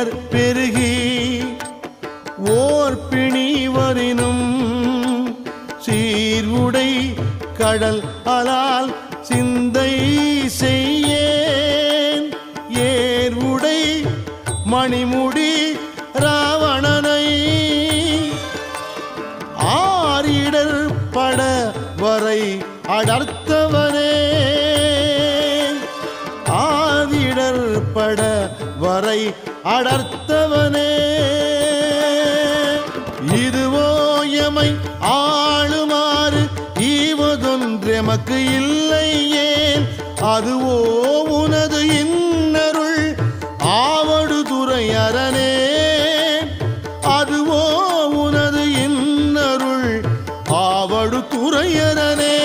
இடர் பெருகி ஓர் பிணி வரினும் சீர்வுடை கடல் அலால் சிந்தை செய்யேன். ஏர்வுடை மணிமுடி ராவணனை ஆரிடர் பட வரை அடர்த்தவனே. பிடர்பட வரை அடர்த்தவனே. இதுவோ எமை ஆளுமாறு ஈவதொன்றெமக்கு இல்லை ஏன்? அதுவோ உனது இன்னருள் ஆவடு துறை அரணே அதுவோ உனது இன்னருள் ஆவடு துறையரனே.